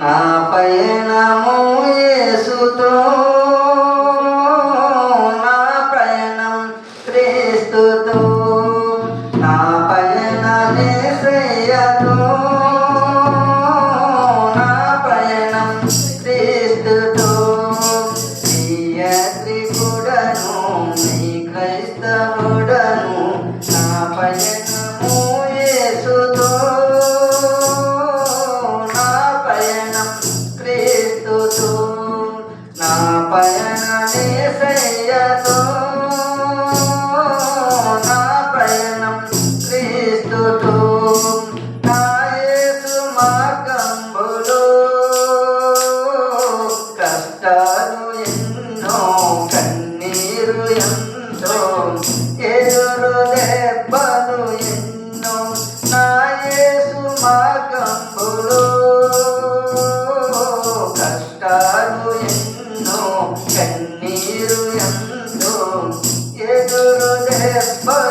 నా పయనము యేసుతో నా ప్రయాణం క్రీస్తుతో నా పయనమే శ్రేయతో నా ప్రయాణం క్రీస్తుతో. శ్రీయత్రికుడను నీ క్రైస్తవ పయన నేసయ్యతో నా పయనం క్రీస్తుతో నాయసు మార్గంబులో కష్ట Deus.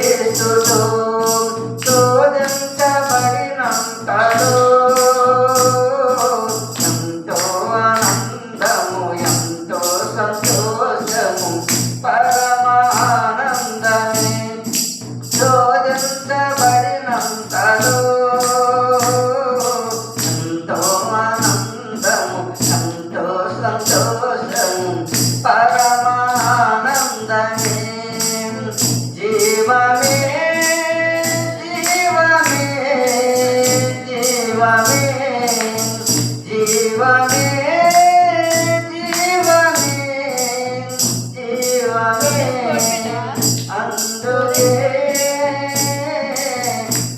Jesus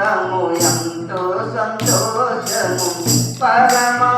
ఆనందము ఎంతో సంతోషము. పరమ